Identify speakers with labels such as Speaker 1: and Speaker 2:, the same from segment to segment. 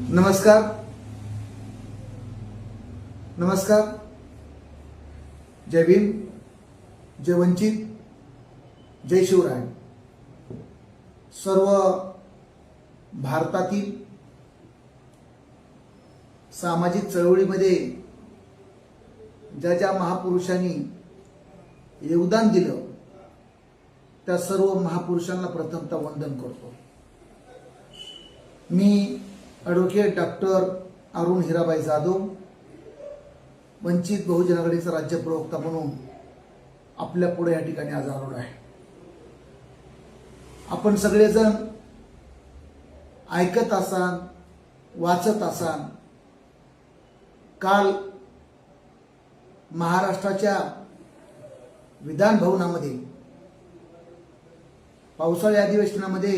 Speaker 1: नमस्कार. नमस्कार. जय भीम. जय वंचित. जय शिवराय. सर्व भारतातील सामाजिक चळवळीमध्ये ज्या ज्या महापुरुषांनी योगदान दिलं त्या सर्व महापुरुषांना प्रथमतः वंदन करतो. मी ॲडव्होकेट डॉक्टर अरुण हिराबाई जाधव वंचित बहुजन आघाडीचा राज्य प्रवक्ता म्हणून आपल्या पुढे या ठिकाणी आज आलो आहे. आपण सगळेजण ऐकत असाल वाचत असाल काल महाराष्ट्राच्या विधान भवनामध्ये पावसाळी अधिवेशनामध्ये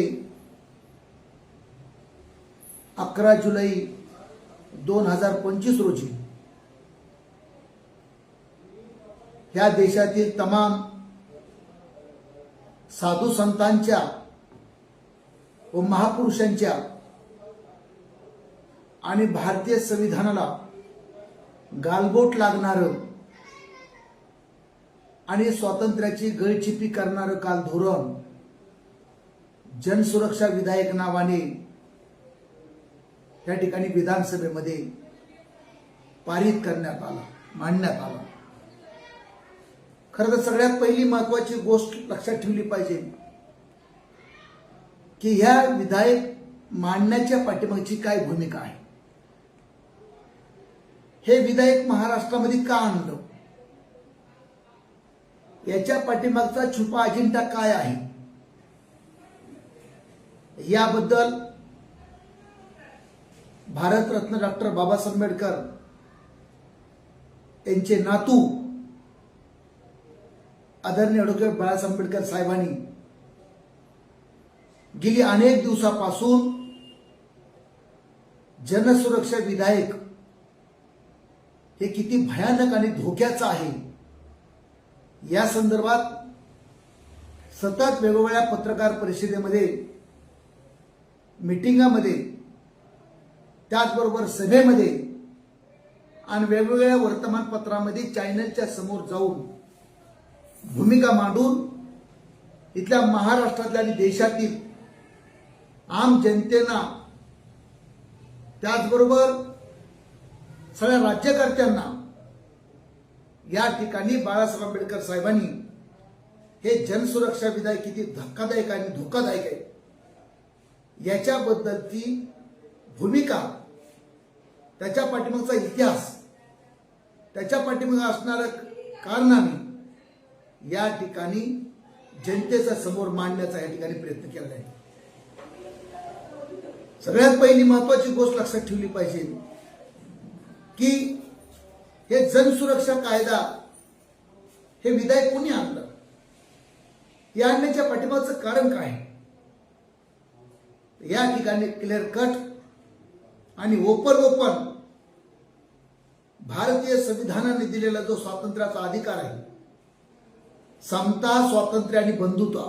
Speaker 1: अकरा जुलै दोन हजार पंचवीस रोजी ह्या देशातील तमाम साधू संतांच्या व महापुरुषांच्या आणि भारतीय संविधानाला गालबोट लागणारं आणि स्वातंत्र्याची गळचिपी करणारं काल धोरण जनसुरक्षा विधायक नावाने या ठिकाणी विधानसभेमध्ये पारित करण्यात आला मांडण्यात आला. खरं तर सगळ्यात पहिली महत्वाची गोष्ट लक्षात ठेवली पाहिजे की ह्या विधायक मांडण्याच्या पाठीमागची काय भूमिका आहे? हे विधायक महाराष्ट्रामध्ये का आणलं? याच्या पाठीमागचा छुपा अजिंठा काय आहे? याबद्दल भारतरत्न डॉक्टर बाबासाहेब आंबेडकर यांचे नातू आदरणीय ॲडव्होकेट बाळासाहेब आंबेडकर साहेबांनी गेली अनेक दिवसापासून जनसुरक्षा विधायक हे किती भयानक आणि धोक्याचं आहे. या संदर्भात सतत वेगवेगळ्या पत्रकार परिषदेमध्ये मिटिंगामध्ये त्याचबरोबर सभेमध्ये आणि वेगवेगळ्या वर्तमानपत्रामध्ये चॅनलच्या समोर जाऊन भूमिका मांडून इथल्या महाराष्ट्रातल्या आणि देशातील आम जनतेना त्याचबरोबर सगळ्या राज्यकर्त्यांना या ठिकाणी बाळासाहेब आंबेडकर साहेबांनी हे जनसुरक्षा विधायक किती धक्कादायक आणि धोकादायक आहे. याच्याबद्दलची भूमिका त्याच्या पाठीमागचा इतिहास त्याच्या पाठीमागे असणारं कारनामे या ठिकाणी जनतेचा समोर मांडण्याचा या ठिकाणी प्रयत्न केला आहे. सगळ्यात पहिली महत्वाची गोष्ट लक्षात ठेवली पाहिजे की हे जनसुरक्षा कायदा हे विधायक कोणी आणलं? या आणण्याच्या पाठिंबाचं कारण काय? या ठिकाणी क्लिअर कट आणि ओपन ओपन भारतीय संविधानाने दिलेला जो स्वातंत्र्याचा अधिकार आहे समता स्वातंत्र्य आणि बंधुता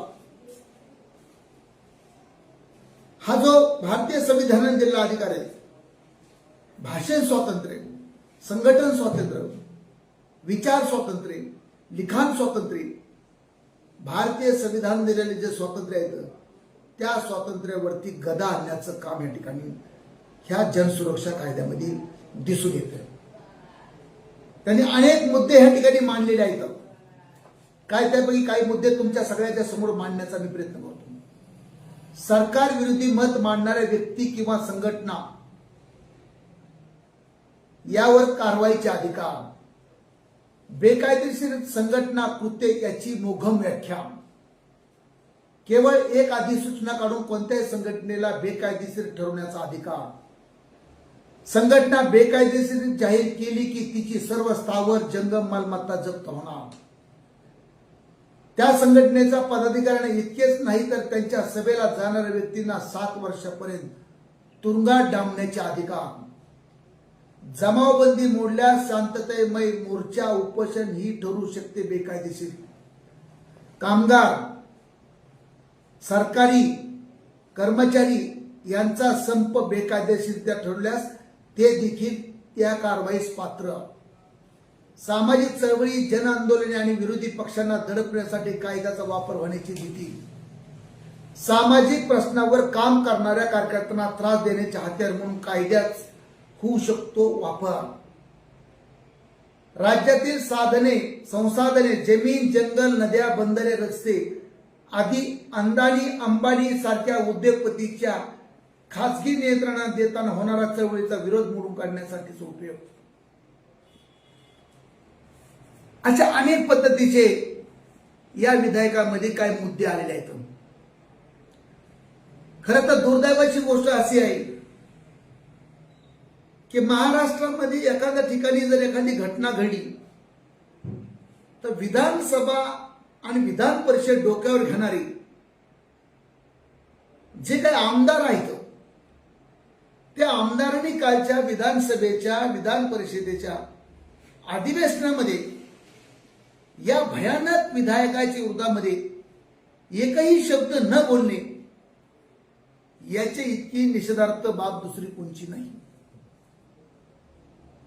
Speaker 1: हा जो भारतीय संविधानाने दिलेला अधिकार आहे भाषण स्वातंत्र्य संघटन स्वातंत्र्य विचार स्वातंत्र्य लिखाण स्वातंत्र्य भारतीय संविधान दिलेले जे स्वातंत्र्य आहेत त्या स्वातंत्र्यावरती गदा आणण्याचं काम या ठिकाणी ह्या जनसुरक्षा कायद्यामध्ये दिसून येत. त्यांनी अनेक मुद्दे ह्या ठिकाणी मांडलेले आहेत. काय त्यापैकी काही मुद्दे तुमच्या सगळ्याच्या समोर मांडण्याचा मी प्रयत्न करतो. सरकार विरोधी मत मांडणाऱ्या व्यक्ती किंवा संघटना यावर कारवाईचे अधिकार बेकायदेशीर संघटना कृत्य याची मोघम व्याख्या केवळ एक अधिसूचना काढून कोणत्याही संघटनेला बेकायदेशीर ठरवण्याचा अधिकार संघटना बेकायदेशीर जाहीर केली की तिची सर्व स्थावर जंगम मालमत्ता जप्त होणार. त्या संघटनेचा पदाधिकाऱ्यांना इतकेच नाही तर त्यांच्या सभेला जाणाऱ्या व्यक्तींना सात वर्षापर्यंत तुरुंगात डांबण्याचे अधिकार. जमावबंदी मोडल्यास शांततेमय मोर्चा उपोषण ही ठरू शकते बेकायदेशीर. कामगार सरकारी कर्मचारी यांचा संप बेकायदेशीरित्या ठरल्यास ते देखील त्या कारवाईस पात्र. सामाजिक चळवळी जन आंदोलने आणि विरोधी पक्षांना दडपण्यासाठी कायद्याचा वापर होण्याची भीती. सामाजिक प्रश्नावर काम करणाऱ्या कार्यकर्त्यांना त्रास देण्याचे हत्यार म्हणून कायद्याच होऊ शकतो वापर. राज्यातील साधने संसाधने जमीन जंगल नद्या बंदरे रस्ते आदी अंदानी अंबानी सारख्या उद्योगपतीच्या खासगी नियंत्रणात देताना होणारा चळवळीचा विरोध मोडून काढण्यासाठीचा उपयोग. अशा अनेक पद्धतीचे या विधेयकामध्ये काही मुद्दे आलेले आहेत? खरं तर दुर्दैवाची गोष्ट अशी आहे की महाराष्ट्रामध्ये एखाद्या ठिकाणी जर एखादी घटना घडली तर विधानसभा आणि विधान परिषद डोक्यावर घेणारी जे काही आमदार आहेत त्या आमदारांनी कालच्या विधानसभेच्या विधान परिषदेच्या अधिवेशनामध्ये या भयानक विधायकाच्या विरोधामध्ये एकही शब्द न बोलणे याचे इतकी निषेधार्थ बाब दुसरी कोणची नाही.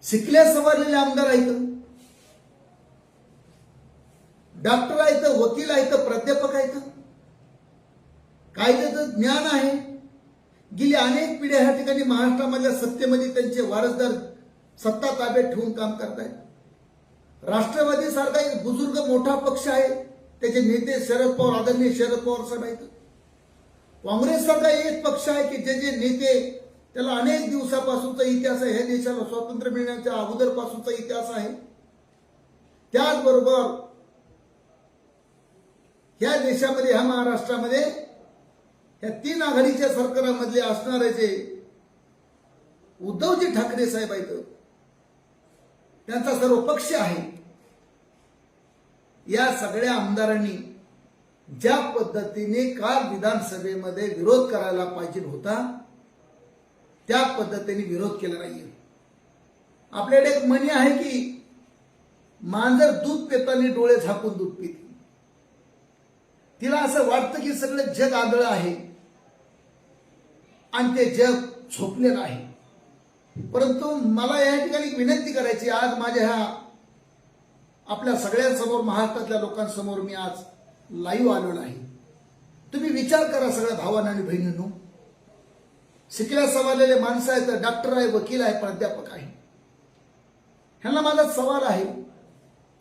Speaker 1: शिकल्या सवारलेले आमदार आहेत. डॉक्टर आहेत वकील आहेत प्राध्यापक आहेत. कायद्याचं ज्ञान आहे. गेली अनेक पिढ्या ह्या ठिकाणी महाराष्ट्रामधल्या सत्तेमध्ये त्यांचे वारसदार सत्ता ताब्यात ठेवून काम करतायत. राष्ट्रवादी सारखा एक बुजुर्ग मोठा पक्ष आहे. त्याचे नेते शरद पवार आदरणीय शरद पवार साहेब आहेत. काँग्रेस सारखा एक पक्ष आहे की ज्याचे नेते त्याला अनेक दिवसापासूनचा इतिहास आहे. ह्या देशाला स्वातंत्र्य मिळण्याच्या अगोदरपासूनचा इतिहास आहे. त्याचबरोबर ह्या देशामध्ये ह्या महाराष्ट्रामध्ये या तीन आघाडीच्या सरकारामधले असणारे जे उद्धवजी ठाकरे साहेब आहेत त्यांचा सर्व पक्ष आहे. या सगळ्या आमदारांनी ज्या पद्धतीने काल विधानसभेमध्ये विरोध करायला पाहिजे होता त्या पद्धतीने विरोध केला नाहीये. आपल्याकडे एक म्हणी आहे की मांजर दूध पिताना डोळे झाकून दूध पिते. तिला असं वाटतं की सगळं जग आंधळं आहे. आणि ते जग झोपलेलं आहे परंतु मला या ठिकाणी विनंती करायची आज माझ्या ह्या आपल्या सगळ्यांसमोर महाराष्ट्रातल्या लोकांसमोर मी आज लाईव्ह आलेलो आहे तुम्ही विचार करा सगळ्या भावांना आणि बहिणींनो. शिकल्या सवारलेले माणसं आहेत डॉक्टर आहे वकील आहे प्राध्यापक आहे. ह्यांना माझा सवाल आहे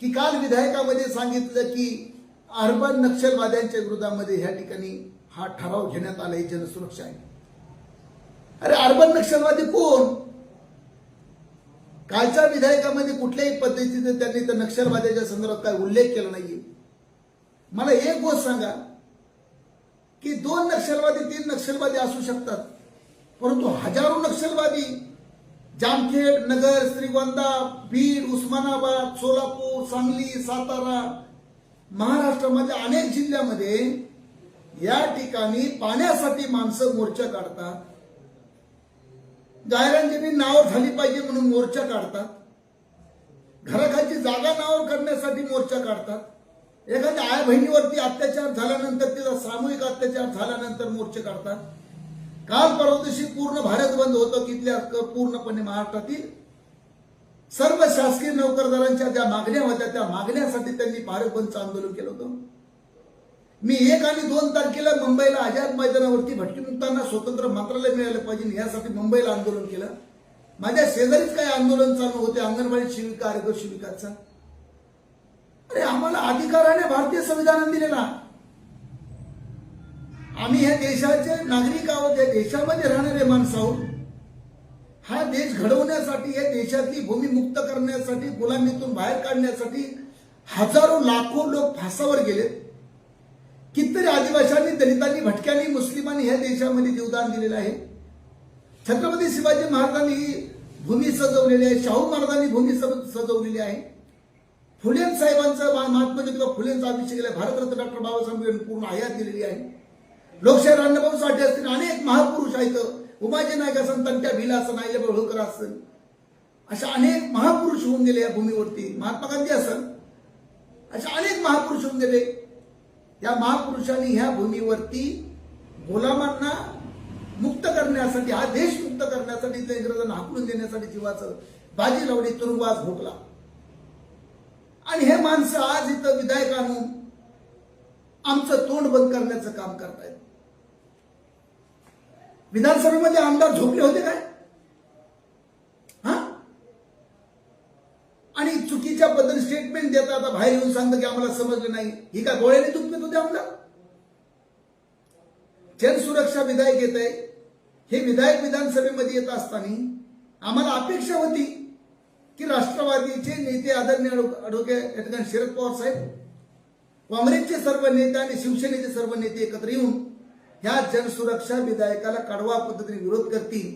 Speaker 1: की काल विधायकामध्ये सांगितलं की अर्बन नक्षलवाद्यांच्या विरोधामध्ये ह्या ठिकाणी हा ठराव घेण्यात आला ही जनसुरक्षा आहे. अरे अर्बन नक्षलवादी कोण? कालच्या विधायकामध्ये कुठल्याही पद्धतीने त्यांनी त्या नक्षलवाद्याच्या संदर्भात काय उल्लेख केला नाहीये. मला एक गोष्ट सांगा की दोन नक्षलवादी तीन नक्षलवादी असू शकतात परंतु हजारो नक्षलवादी जामखेड नगर श्रीगोंदा बीड उस्मानाबाद सोलापूर सांगली सातारा महाराष्ट्रामध्ये अनेक जिल्ह्यामध्ये या ठिकाणी पाण्यासाठी माणसं मोर्चा काढतात गायरांची नावं झाली पाहिजे म्हणून मोर्चा काढतात. घराखालची जागा नावावर करण्यासाठी मोर्चा काढतात. एखाद्या आया बहिणीवरती अत्याचार झाल्यानंतर तिचा सामूहिक अत्याचार झाल्यानंतर मोर्चे काढतात. काल परवा दिवशी पूर्ण भारत बंद होतं तिथल्या पूर्णपणे महाराष्ट्रातील सर्व शासकीय नोकरदारांच्या ज्या मागण्या होत्या त्या मागण्यासाठी त्यांनी भारत बंदचं आंदोलन केलं होतं. मी एक आणि दोन तारखेला मुंबईला आझाद मैदानावरती भटकीमुक्तांना स्वतंत्र मंत्रालय मिळालं पाहिजे यासाठी मुंबईला आंदोलन केलं. माझ्या शेजारीच काही आंदोलन चालू होते. अंगणवाडी शिविका आरोग्य शिविकाचा अरे आम्हाला अधिकाराने भारतीय संविधानाने दिलेला. आम्ही ह्या देशाचे नागरिक आहोत या देशामध्ये राहणारे माणसं आहोत. हा देश घडवण्यासाठी या देशातली भूमी मुक्त करण्यासाठी गुलामीतून बाहेर काढण्यासाठी हजारो लाखो लोक फासावर गेले कितीतरी आदिवाशांनी दलितांनी भटक्यांनी मुस्लिमांनी ह्या देशामध्ये जीवदान दिलेलं आहे. छत्रपती शिवाजी महाराजांनी ही भूमी सजवलेली आहे. शाहू महाराजांनी भूमी सज- सजवलेली आहे. फुले साहेबांचं महात्मा ज्योतिबा फुलेंचा अभिषेक केला. भारतरत्न डॉक्टर बाबासाहेब आंबेडकर पूर्ण आयात दिलेली आहे. लोकशाही अण्णाभाऊ साठे असतील अनेक महापुरुष आहेत. उमाजी नायक असन तंट्या भिला असं नाईले होळकर असेल अशा अनेक महापुरुष होऊन गेले या भूमीवरती. महात्मा गांधी असन. अशा अनेक महापुरुष होऊन गेले. या महापुरुषांनी ह्या भूमीवरती गुलामांना मुक्त करण्यासाठी हा देश मुक्त करण्यासाठी त्या इंग्रजांना हाकडून देण्यासाठी जीवाचं बाजी लावली तुरुंगवास भोगला. आणि हे माणसं आज इथं विधायक आणून आमचं तोंड बंद करण्याचं काम करतायत. विधानसभेमध्ये आमदार झोपले होते काय हा आणि चुकीच्या पद्धतीने स्टेटमेंट देता आता बाहेर येऊन सांगतं की आम्हाला समजलं नाही. ही काय गोळ्याने दुखत होते आम्हाला? जनसुरक्षा विधायक येत आहे. हे विधायक विधानसभेमध्ये येत असताना आम्हाला अपेक्षा होती की राष्ट्रवादीचे नेते आदरणीय ॲडव्होकेट ठिकाणी शरद पवार साहेब काँग्रेसचे सर्व नेते आणि शिवसेनेचे सर्व नेते एकत्र येऊन ह्या जनसुरक्षा विधायकाला कडवा पद्धतीने विरोध करतील.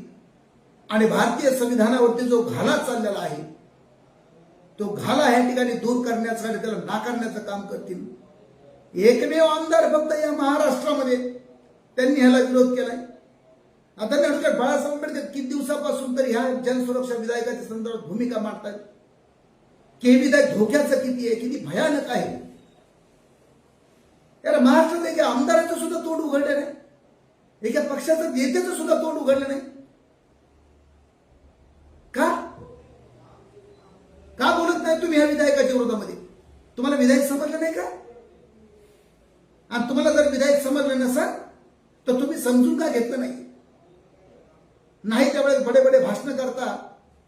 Speaker 1: आणि भारतीय संविधानावरती जो घाला चाललेला आहे तो घाला या ठिकाणी दूर करण्यासाठी त्याला नाकारण्याचं काम करतील. एकमेव आमदार फक्त या महाराष्ट्रामध्ये. त्यांनी ह्याला विरोध केलाय. आता डॉक्टर बाळासाहेब आंबेडकर किती दिवसापासून तर ह्या जनसुरक्षा विधायकाच्या संदर्भात भूमिका मांडतात की हे विधायक धोक्याचं किती आहे? किती भयानक आहे? याला महाराष्ट्रात एका आमदाराचं सुद्धा तोंड उघडलं नाही. एका पक्षाचं नेत्याचं सुद्धा तोंड उघडलं नाही का नाही तुम्ही ह्या विधायकाच्या विरोधामध्ये. तुम्हाला विधायक समजलं नाही का? आणि तुम्हाला जर विधायक समजलं नसाल तर तुम्ही समजून का घेतलं नाही? नाही त्यावेळेस बडे बडे भाषण करता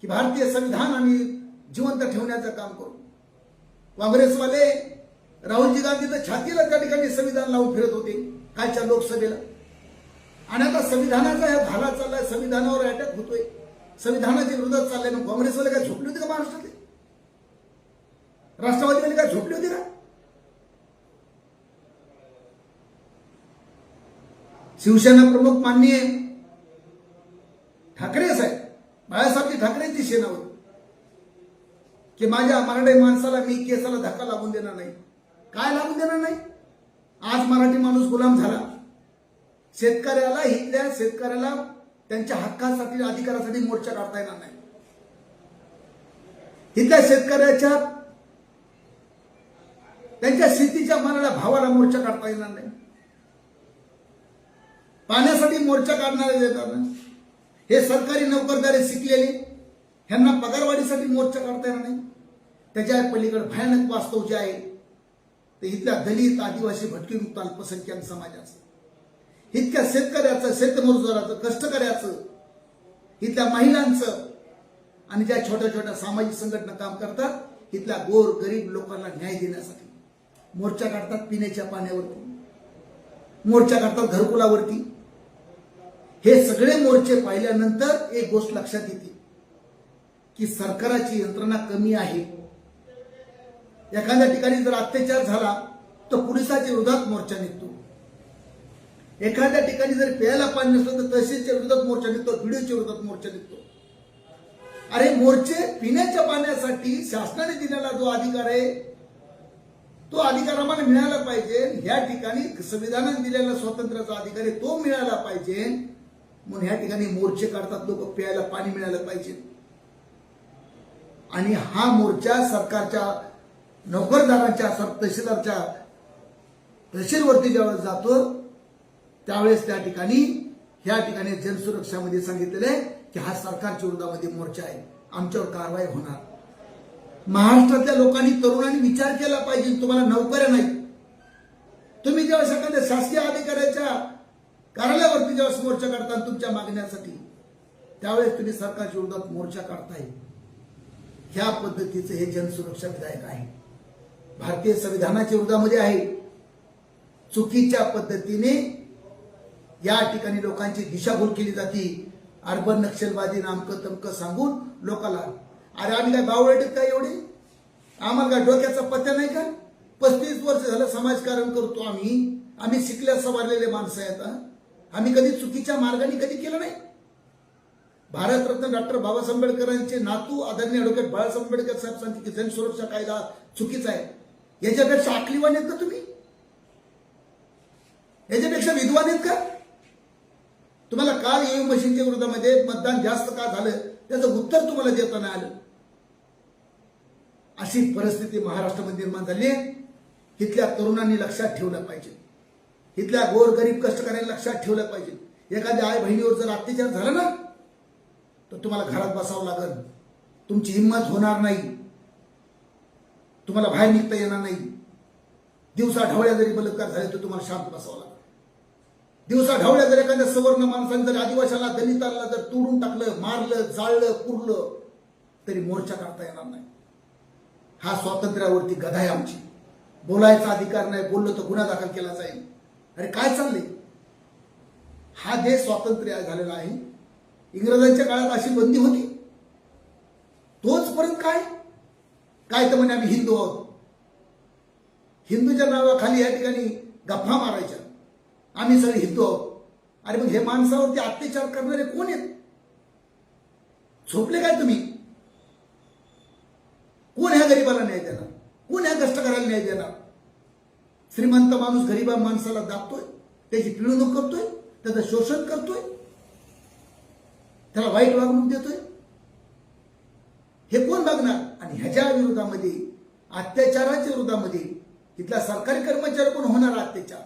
Speaker 1: की भारतीय संविधान आम्ही जिवंत ठेवण्याचं काम करू. काँग्रेसवाले राहुलजी गांधी तर छातीला त्या ठिकाणी संविधान लावून फिरत होते कालच्या लोकसभेला. आणि आता संविधानाचा ह्या भाला चाललाय संविधानावर अटॅक होतोय. संविधानाच्या विरोधात चाललाय मग काँग्रेसवाले काय झोपले होते का महाराष्ट्रातले? राष्ट्रवादीमध्ये काय झोपली होती का? शिवसेना प्रमुख माननीय ठाकरे साहेब बाळासाहेब ठाकरेंची सेना होती की माझ्या मराठी माणसाला मी केसाला धक्का लागून देणार नाही. काय लागून देणार नाही? आज मराठी माणूस गुलाम झाला. शेतकऱ्याला इथल्या शेतकऱ्याला त्यांच्या हक्कासाठी अधिकारासाठी मोर्चा काढता येणार नाही. इथल्या शेतकऱ्याच्या त्यांच्या शेतीच्या मालाला भावाला मोर्चा काढता येणार नाही. पाण्यासाठी मोर्चा काढणारे देतात ना. हे सरकारी नोकरदारी शिकलेले ह्यांना पगारवाढीसाठी मोर्चा काढता येणार नाही. त्याच्या पलीकडे भयानक वास्तव जे आहे ते इथल्या दलित आदिवासी भटकीमुक्त अल्पसंख्याक समाजाचं. इतक्या शेतकऱ्याचं शेतमजुराचं कष्टकऱ्याचं इथल्या महिलांचं आणि ज्या छोट्या छोट्या सामाजिक संघटना काम करतात इथल्या गोर गरीब लोकांना न्याय देण्यासाठी. मोर्चा काढतात पिण्याच्या पाण्यावरती. मोर्चा काढतात घरकुलावरती. हे सगळे मोर्चे पाहिल्यानंतर एक गोष्ट लक्षात येते की सरकाराची यंत्रणा कमी आहे. एखाद्या ठिकाणी जर अत्याचार झाला तर पोलिसाच्या विरोधात मोर्चा निघतो. एखाद्या ठिकाणी जर प्यायला पाणी नसलं तर तहसीलच्या विरोधात मोर्चा निघतो व्हिडिओच्या विरोधात मोर्चा निघतो. अरे मोर्चे पिण्याच्या पाण्यासाठी शासनाने दिलेला जो अधिकार आहे तो अधिकार आम्हाला मिळाला पाहिजे. या ठिकाणी संविधानात दिलेला स्वातंत्र्याचा अधिकार आहे तो मिळाला पाहिजे. म्हणून ह्या ठिकाणी मोर्चे काढतात लोक प्यायला पाणी मिळालं पाहिजे. आणि हा मोर्चा सरकारच्या नोकरदारांच्या तहसीलदारच्या तहसीलवरती ज्यावेळेस जातो त्यावेळेस त्या ठिकाणी ह्या ठिकाणी जनसुरक्षामध्ये सांगितलेलं आहे की हा सरकारच्या विरोधामध्ये मोर्चा आहे. आमच्यावर कारवाई होणार. महाराष्ट्रातल्या लोकांनी तरुणांनी विचार केला पाहिजे. तुम्हाला नोकऱ्या नाही. तुम्ही जेव्हा एखाद्या शासकीय अधिकाऱ्याच्या कार्यालयावरती जेव्हा मोर्चा काढता तुमच्या मागण्यासाठी त्यावेळेस तुम्ही सरकारच्या विरोधात मोर्चा काढताय. ह्या पद्धतीचं हे जनसुरक्षा विधायक आहे. भारतीय संविधानाच्या विरोधामध्ये आहे. चुकीच्या पद्धतीने या ठिकाणी लोकांची दिशाभूल केली जाते. अर्बन नक्षलवादी नामकं तमकं सांगून लोकांना अरे आम्ही काय बावळटेत काय एवढे? आम्हाला काय डोक्याचा पत्ता नाही का? पस्तीस वर्ष झालं समाजकारण करतो आम्ही. आम्ही शिकल्या सवारलेले माणसं आहेत आम्ही कधी चुकीच्या मार्गाने कधी केलं नाही? भारतरत्न डॉक्टर बाबासाहेब आंबेडकरांचे नातू आदरणीय ॲडव्होकेट बाळासाहेब आंबेडकर साहेब सांगते की जनसुरक्षा कायदा चुकीचा आहे. याच्यापेक्षा आकलीवान आहेत का तुम्ही? याच्यापेक्षा विद्वान आहेत का? तुम्हाला काल ईव्हीएम मशीनच्या विरोधामध्ये मतदान जास्त का झालं? त्याचं उत्तर तुम्हाला देता नाही आलं. अशी परिस्थिती महाराष्ट्रामध्ये निर्माण झाली आहे. इथल्या तरुणांनी लक्षात ठेवलं पाहिजे. इथल्या गोरगरीब कष्टकऱ्यांनी लक्षात ठेवलं पाहिजे. एखाद्या आई बहिणीवर जर अत्याचार झाला ना तर तुम्हाला घरात बसावं लागल. तुमची हिंमत होणार नाही. तुम्हाला बाहेर निघता येणार नाही. दिवसा ढवळ्या जरी बलात्कार झाले तर तुम्हाला शांत बसावं लागेल. दिवसा ढवळ्या जर एखाद्या सवर्ण माणसाने जर आदिवाशाला दलिताला जर तोडून टाकलं मारलं जाळलं पुरलं तरी मोर्चा काढता येणार नाही. हा स्वातंत्र्यावरती गदा आहे आमची. बोलायचा अधिकार नाही बोललो तर गुन्हा दाखल केला जाईल. अरे काय चाललंय? हा देश स्वातंत्र्य झालेला आहे. इंग्रजांच्या काळात अशी बंदी होती. तोच परत काय? काय तर म्हणे आम्ही हिंदू आहोत. हिंदूच्या नावाखाली या ठिकाणी गप्पा मारायच्या. आम्ही सगळे हिंदू आहोत. अरे मग हे माणसावरती अत्याचार करणारे कोण आहेत? झोपले काय तुम्ही? कोण ह्या गरीबाला न्याय देणार? कोण ह्या कष्टकऱ्याला न्याय देणार? श्रीमंत माणूस गरीबा माणसाला दाबतोय त्याची पिळवणूक करतोय त्याचं शोषण करतोय त्याला वाईट वागणूक देतोय. हे कोण बघणार? आणि ह्याच्या विरोधामध्ये अत्याचाराच्या विरोधामध्ये तिथल्या सरकारी कर्मचारी कोण होणार अत्याचार?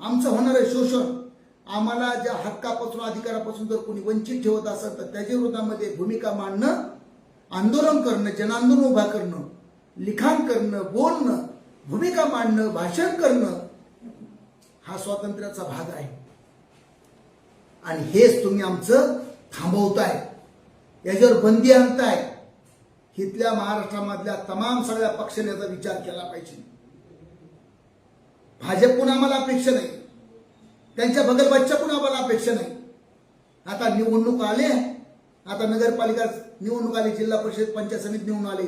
Speaker 1: आमचं होणार आहे शोषण. आम्हाला ज्या हक्कापासून अधिकारापासून जर कोणी वंचित ठेवत असेल तर त्याच्या विरोधामध्ये भूमिका मांडणं आंदोलन करणं जनांदोलन उभा करणं लिखाण करणं बोलणं भूमिका मांडणं भाषण करणं हा स्वातंत्र्याचा भाग आहे. आणि हेच तुम्ही आमचं थांबवताय. याच्यावर बंदी आणताय. इथल्या महाराष्ट्रामधल्या तमाम सगळ्या पक्षाने याचा विचार केला पाहिजे. भाजपकडून आम्हाला अपेक्षा नाही. त्यांच्या बगलबच्च्याकडून आम्हाला अपेक्षा नाही. आता निवडणूक आले आता नगरपालिका निवडणूक आली जिल्हा परिषद पंचायत समिती निवडून आले.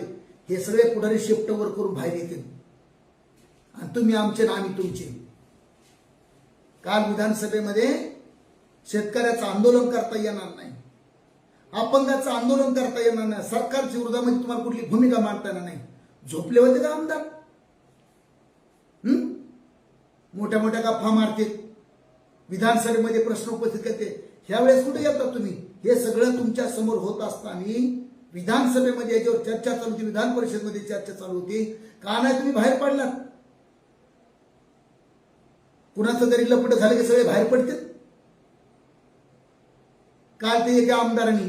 Speaker 1: हे सगळे पुढारी शिफ्ट वर करून बाहेर येतील. आणि तुम्ही आमचे ना आम्ही तुमचे. काल विधानसभेमध्ये शेतकऱ्याचं आंदोलन करता येणार नाही. अपंगाचं आंदोलन करता येणार नाही. सरकारच्या विरोधामध्ये तुम्हाला कुठली भूमिका मांडता येणार नाही. झोपले होते का आमदार? मोठ्या मोठ्या गप्पा मारतील. विधानसभेमध्ये प्रश्न उपस्थित करते ह्यावेळेस कुठे येतात तुम्ही? हे सगळं तुमच्यासमोर होत असताना विधानसभेमध्ये याच्यावर चर्चा चालू होती विधान परिषदमध्ये चर्चा चालू होती. का नाही तुम्ही बाहेर पडलात? कुणाचं जरी लपट झालं की सगळे बाहेर पडतील काल ते एका आमदारांनी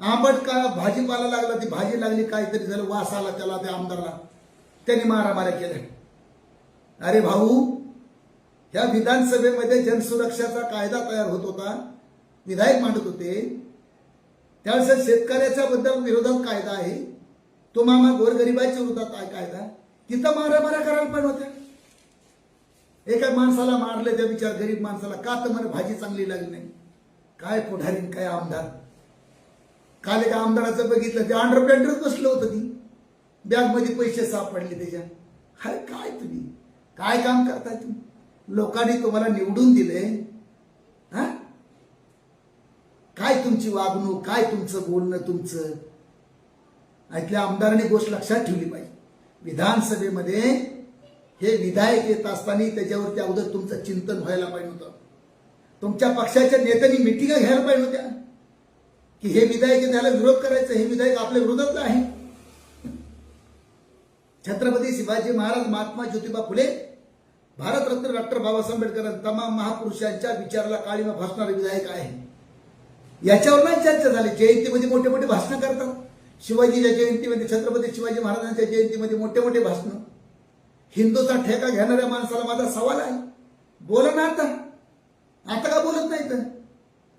Speaker 1: आंबट का भाजीपाला लागला ती भाजी लागली काहीतरी झालं वास आला त्याला त्या आमदारला. त्यांनी मारामाऱ्या केल्या. अरे भाऊ या विधानसभेमध्ये जनसुरक्षाचा कायदा तयार होत होता. विधायक मांडत होते. त्यावेळेस शेतकऱ्याच्या बद्दल विरोधात कायदा आहे. तो मामा गोरगरिबाच्या विरोधात आहे कायदा. तिथं मारामाऱ्या करायला पण होत्या. एका माणसाला मारले त्या विचार गरीब माणसाला. का तर मला भाजी चांगली लागली नाही? काय पुढारी काय आमदार? काल एका आमदाराचं बघितलं ते अंडर पॅन्टच बसलं होतं ती. बँकमध्ये पैसे सापडले त्याच्या. हाय काय तुम्ही? काय काम करताय तुम्ही? लोकांनी तुम्हाला निवडून दिले हा काय तुमची वागणूक काय तुमचं बोलणं तुमचं? ऐकल्या आमदारांनी गोष्ट लक्षात ठेवली पाहिजे. विधानसभेमध्ये हे विधायक येत असताना त्याच्यावरती अगोदर तुमचं चिंतन व्हायला पाहिजे होतं. तुमच्या पक्षाच्या नेत्यांनी मिटिंगा घ्यायला पाहिजे होत्या. की हे विधायक त्याला विरोध करायचा हे विधायक आपल्या विरोधातलं आहे. छत्रपती शिवाजी महाराज महात्मा ज्योतिबा फुले भारतरत्न डॉक्टर बाबासाहेब आंबेडकर तमाम महापुरुषांच्या विचाराला काळीमा भासणारे विधायक आहे याच्यावर नाही चर्चा झाली. जयंतीमध्ये मोठे मोठे भाषणं करतात. शिवाजीच्या जयंतीमध्ये छत्रपती शिवाजी महाराजांच्या जयंतीमध्ये मोठे मोठे भाषणं. हिंदूचा ठेका घेणाऱ्या माणसाला माझा सवाल आहे. बोला ना आता. आता का बोलत नाही तर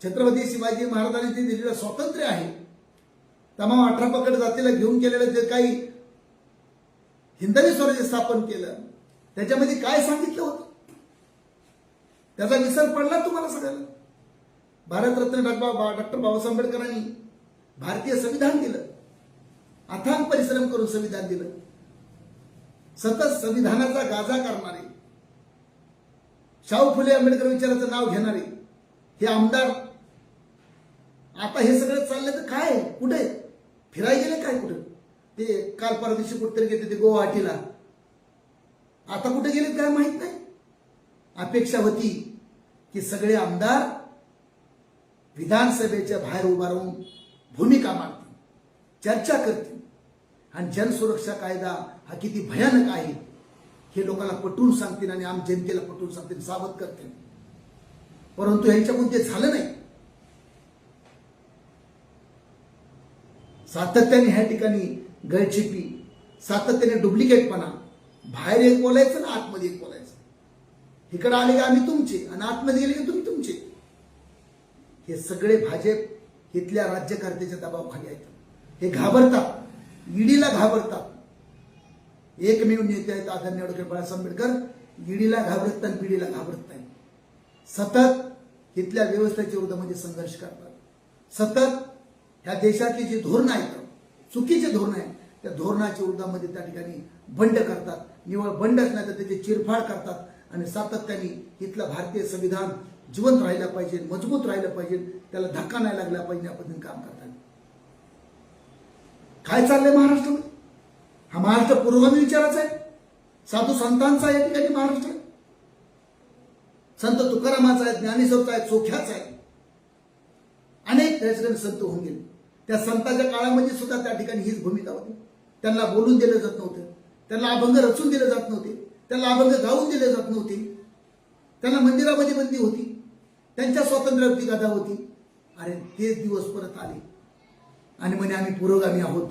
Speaker 1: छत्रपती शिवाजी महाराजांनी जे दिलेलं स्वातंत्र्य आहे. तमाम अठरा पकड जातीला घेऊन केलेलं जे काही हिंदवी स्वराज्य स्थापन केलं त्याच्यामध्ये काय सांगितलं होतं? त्याचा विसर पडला तुम्हाला सगळ्याला? भारतरत्न डॉक्टर डॉक्टर बाबासाहेब आंबेडकरांनी भारतीय संविधान दिलं. अथांग परिश्रम करून संविधान दिलं. सतत संविधानाचा गाजा करणारे शाहू फुले आंबेडकर विचाराचं नाव घेणारे हे आमदार आता हे सगळं चाललं तर काय? कुठे? फिराय गेले काय कुठे? ते काल परदेशी कुठेतरी गेले ते गुवाहाटीला. आता कुठे गेले काय माहीत नाही? अपेक्षा होती की सगळे आमदार विधानसभेच्या बाहेर उभा राहून भूमिका मांडतील चर्चा करतील. आणि जनसुरक्षा कायदा हा किती भयानक आहे हे लोकांना पटवून सांगतील आणि आम जनतेला पटवून सांगतील सावध करतील. परंतु यांच्याकडून ते झालं नाही सातत्याने ह्या ठिकाणी गळचिपी सातत्याने डुप्लिकेटपणा बाहेर एक बोलायचं ना आतमध्ये एक बोलायचं. इकडे आले की आम्ही तुमचे आणि आतमध्ये गेले की तुम्ही तुमचे. हे सगळे भाजप इथल्या राज्यकर्त्याच्या दबावाखाली आहेत. हे घाबरतात. ईडीला घाबरतात. एकमेव नेते आहेत आदरणीय डॉक्टर बाळासाहेब आंबेडकर. ईडीला घाबरत नाही पिढीला घाबरत नाही. सतत इथल्या व्यवस्थेच्या विरोधामध्ये म्हणजे संघर्ष करतात. सतत ह्या देशातली जी धोरणं आहेत चुकीचे धोरण आहे त्या धोरणाच्या विरोधामध्ये त्या ठिकाणी बंड करतात. निवळ बंडच नाही तर त्याची चिरफाड करतात आणि सातत्याने इथलं भारतीय संविधान जिवंत राहिला पाहिजे मजबूत राहिलं पाहिजे त्याला धक्का नाही लागला पाहिजे या पद्धतीने काम करतात. काय चाललंय महाराष्ट्रामध्ये हा महाराष्ट्र पुरोगामी विचाराचा आहे. साधू संतांचा आहे या ठिकाणी महाराष्ट्र. संत तुकारामाचा आहे ज्ञानेश्वरचा आहे चोख्याचा आहे. अनेक त्याच्याकडे संत होऊन गेले. त्या संतांच्या काळामध्ये सुद्धा त्या ठिकाणी हीच भूमिका होती. त्यांना बोलून दिलं जात नव्हतं. त्यांना अभंग रचून दिले जात नव्हते. त्यांना अभंग गाऊन दिले जात नव्हते. त्यांना मंदिरामध्ये बंदी होती. त्यांच्या स्वातंत्र्यावरती गदा होती. अरे तेच दिवस परत आले. आणि म्हणे आम्ही पुरोगामी आहोत.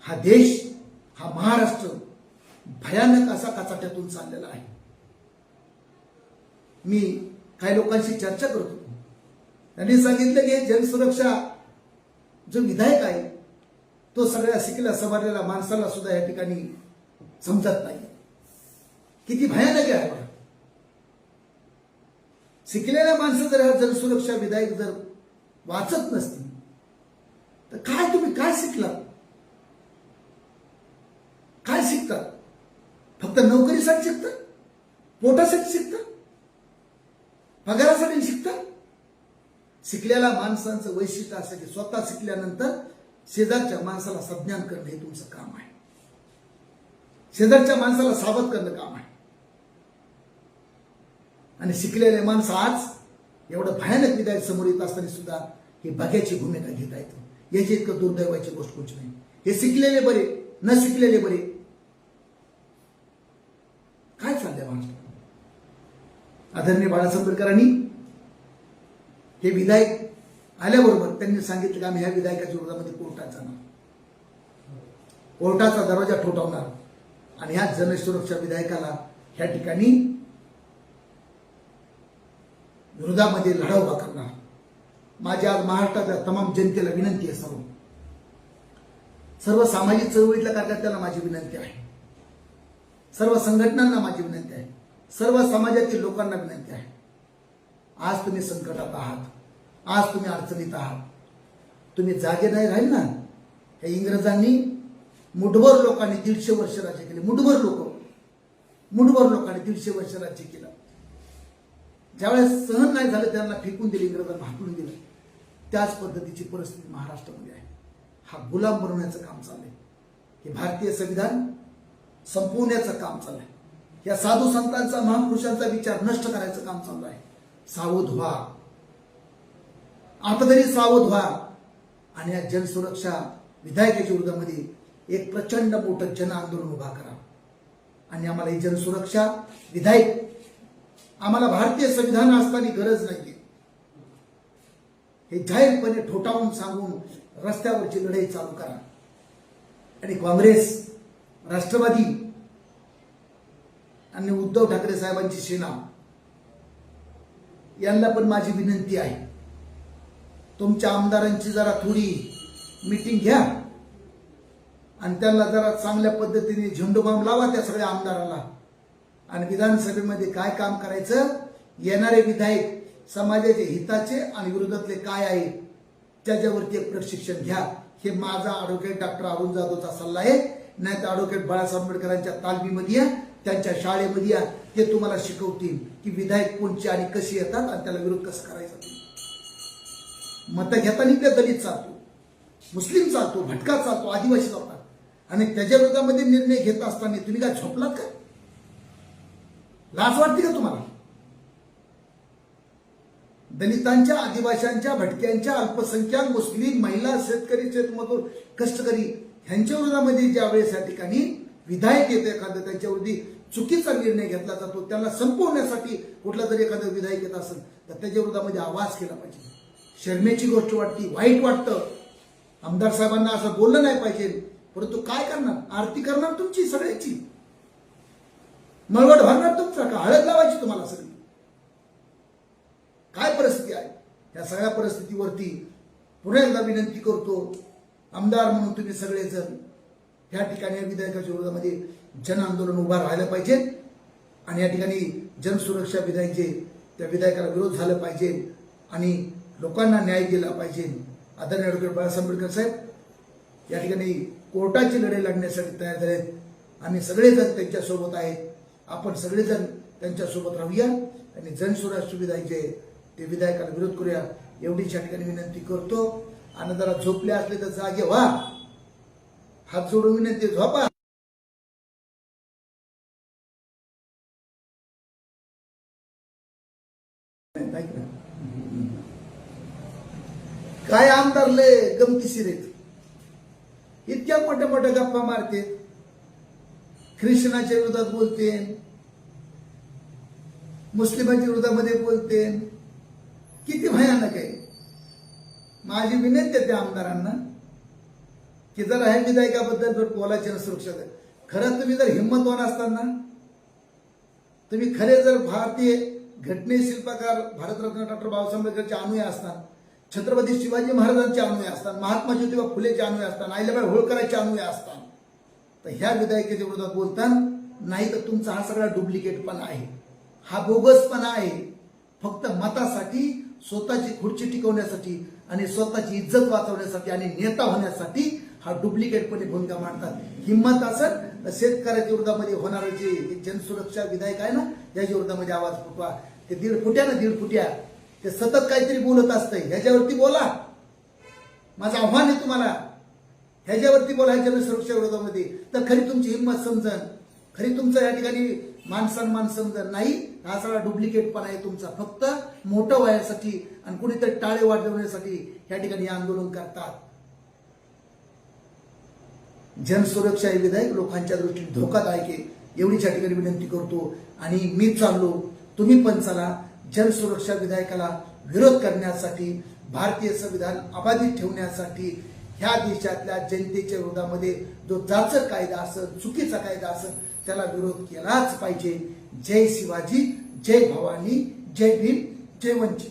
Speaker 1: हा देश हा महाराष्ट्र भयानक असा कचाट्यातून चाललेला आहे. मी काही लोकांशी चर्चा करतो. त्यांनी सांगितलं की जनसुरक्षा जो विधायक आहे तो सगळ्या शिकल्या सवारलेल्या माणसाला सुद्धा या ठिकाणी समजत नाही. किती भयानक आहे. शिकलेल्या माणसं जर ह्या जनसुरक्षा विधायक जर वाचत नसतील तर काय तुम्ही काय शिकलात? काय शिकतात? फक्त नोकरीसाठी शिकतात? पोटासाठी शिकतात? पगारासाठी शिकतात? शिकलेल्या माणसांचं वैशिष्ट्य असं की स्वतः शिकल्यानंतर शेजारच्या माणसाला संज्ञान करणं हे तुमचं काम आहे. शेजारच्या माणसाला सावध करणं काम आहे. आणि शिकलेले माणसं आज एवढं भयानक विधायक समोर येत असताना सुद्धा ही बघ्याची भूमिका घेत आहेत. याची इतकं दुर्दैवाची गोष्ट कोणची नाही. हे शिकलेले बरे न शिकलेले बरे. काय चाललंय महाराष्ट्रात आदरणीय बाळासाहेबकरांनी हे विधायक आल्याबरोबर त्यांनी सांगितलं की आम्ही ह्या विधायकाच्या विरोधामध्ये कोर्टात जाणार. कोर्टाचा दरवाजा ठोठावणार. आणि ह्या जनसुरक्षा विधायकाला ह्या ठिकाणी विरोधामध्ये लढा उभा करणार. माझी आज महाराष्ट्रातल्या तमाम जनतेला विनंती आहे सर्व. सर्व सामाजिक चळवळीतल्या कार्यकर्त्यांना माझी विनंती आहे. सर्व संघटनांना माझी विनंती आहे. सर्व समाजातील लोकांना विनंती आहे. आज तुम्ही संकटात आहात. आज तुम्ही अडचणीत आहात. तुम्ही जागे नाही राहील ना? हे इंग्रजांनी मुठभर लोकांनी दीडशे वर्ष राज्य केले. मुठभर लोक. मुठभर लोकांनी दीडशे वर्ष राज्य केलं. ज्यावेळेस सहन नाही झालं त्यांना फेकून दिले इंग्रजांना हाकून दिलं. त्याच पद्धतीची परिस्थिती महाराष्ट्रामध्ये आहे. हा गुलाम बनवण्याचं काम चाललंय. हे भारतीय संविधान संपवण्याचं काम चाललंय. या साधू संतांचा महापुरुषांचा विचार नष्ट करायचं काम चालू आहे सावध व्हा. आता तरी सावध व्हा. आणि या जनसुरक्षा विधायकाच्या विरोधामध्ये एक प्रचंड मोठं जन आंदोलन उभा करा. आणि आम्हाला ही जनसुरक्षा विधायक आम्हाला भारतीय संविधान असताना गरज नाहीये. हे जाहीरपणे ठोठावून सांगून रस्त्यावरची लढाई चालू करा. आणि काँग्रेस राष्ट्रवादी आणि उद्धव ठाकरे साहेबांची सेना यांना पण माझी विनंती आहे. तुमच्या आमदारांची जरा थोडी मीटिंग घ्या आणि त्यांना जरा चांगल्या पद्धतीने झेंडूबाम लावा त्या सगळ्या आमदारांना आणि विधानसभेमध्ये काय काम करायचं? येणारे विधायक समाजाचे हिताचे आणि विरोधातले काय आहे? त्याच्यावरती एक प्रशिक्षण घ्या. हे माझा ॲडव्होकेट डॉक्टर अरुण जाधवचा सल्ला आहे. नाही तर ॲडव्होकेट बाळासाहेब आंबेडकरांच्या तालमीमध्ये या त्यांच्या शाळेमध्ये या. ते तुम्हाला शिकवतील की विधायक कोणचे आणि कसे येतात आणि त्याला विरोध कसं करायचा मतं घेताना इकडे दलित चालतो मुस्लिम चालतो भटका चालतो आदिवासी चालतात आणि त्याच्या विरोधामध्ये निर्णय घेत असताना तुम्ही काय झोपलात का? लाज वाटते का तुम्हाला? दलितांच्या आदिवासींच्या भटक्यांच्या अल्पसंख्याक मुस्लिम महिला शेतकरी शेतमजूर कष्टकरी ह्यांच्या विरोधामध्ये ज्या वेळेस या ठिकाणी विधायक येतो एखादं त्यांच्यावरती चुकीचा निर्णय घेतला जातो त्यांना संपवण्यासाठी कुठला तरी एखादं विधायक येत असेल तर त्याच्या विरोधामध्ये आवाज केला पाहिजे. शर्मेची गोष्ट वाटती वाईट वाटतं. आमदार साहेबांना असं बोललं नाही पाहिजे. परंतु काय करणार? आरती करणार तुमची सगळ्याची. मळवट भरणार तुमचा का? हळद लावायची तुम्हाला सगळी. काय परिस्थिती आहे? या सगळ्या परिस्थितीवरती पुन्हा एकदा विनंती करतो आमदार म्हणून तुम्ही सगळेजण या ठिकाणी या विधायकाच्या विरोधामध्ये जन आंदोलन उभा राहायला पाहिजे आणि या ठिकाणी जनसुरक्षा विधेयक जे त्या विधायकाला विरोध झाला पाहिजे आणि लोकांना न्याय दिला पाहिजे. आदरणीय ॲडव्होकेट बाळासाहेब आंबेडकर साहेब या ठिकाणी कोर्टाची लढाई लढण्यासाठी तयार झाले आम्ही सगळेजण त्यांच्यासोबत आहेत. आपण सगळेजण त्यांच्यासोबत राहूया आणि जनसुराज सुविधा जे ते विधायकाला विरोध करूया एवढीच या ठिकाणी विनंती करतो. आणि जरा झोपले असले तर जागे व्हा. हात जोडून विनंती झोपा. काय आमदार लय गमतीशीर आहेत. इतक्या मोठ्या मोठ्या गप्पा मारते. ख्रिश्चनाच्या विरोधात बोलते मुस्लिमांच्या विरोधामध्ये बोलते किती भयानक आहे. माझी विनंती आहे त्या आमदारांना की जर ह्या विधायकाबद्दल जर बोलायची सुरक्षा द्या खरं तुम्ही जर हिंमतवान असताना तुम्ही खरे जर भारतीय घटने शिल्पकार भारतरत्न डॉक्टर बाबासाहेब आंबेडकरचे अनुयायी असतात छत्रपती शिवाजी महाराजांचे अनुयायी असतात महात्मा ज्योतिबा फुलेचे अनुयायी असतात आईलाबाई होळकरांचे अनुयायी असतात तर ह्या विधायकाच्या विरोधात बोलताना नाही तर तुमचा हा सगळा डुप्लिकेटपणा आहे. हा बोगसपणा आहे. फक्त मतासाठी स्वतःची खुर्ची टिकवण्यासाठी आणि स्वतःची इज्जत वाचवण्यासाठी आणि नेता होण्यासाठी हा डुप्लिकेटपणे भूमिका मांडतात. हिंमत असेल तर शेतकऱ्याच्या विरोधामध्ये होणारं जे जनसुरक्षा विधायक आहे ना याच्या विरोधामध्ये आवाज फुटवा. ते दीड फुट्या ना दीड फुट्या. ते सतत काहीतरी बोलत असतंय. ह्याच्यावरती बोला. माझं आव्हान आहे तुम्हाला. ह्याच्यावरती बोलायचं ना सुरक्षा विरोधामध्ये तर खरी तुमची हिंमत समजन. खरी तुमचं या ठिकाणी मान सन्मान समजन. नाही हा सगळा डुप्लिकेट पण आहे तुमचा. फक्त मोठं व्हायसाठी आणि कुणीतरी टाळे वाजवण्यासाठी या ठिकाणी आंदोलन करतात. जनसुरक्षा हे विधायक लोकांच्या दृष्टीने धोकादायक आहे. एवढीच या ठिकाणी विनंती करतो. आणि मी चाललो तुम्ही पण चला. जनसुरक्षा विधायकाला विरोध करण्यासाठी भारतीय संविधान अबाधित ठेवण्यासाठी ह्या देशातल्या जनतेच्या विरोधामध्ये जो जाचक कायदा असं चुकीचा कायदा असं त्याला विरोध केलाच पाहिजे. जय शिवाजी जय भवानी जय भीम जय वंचित.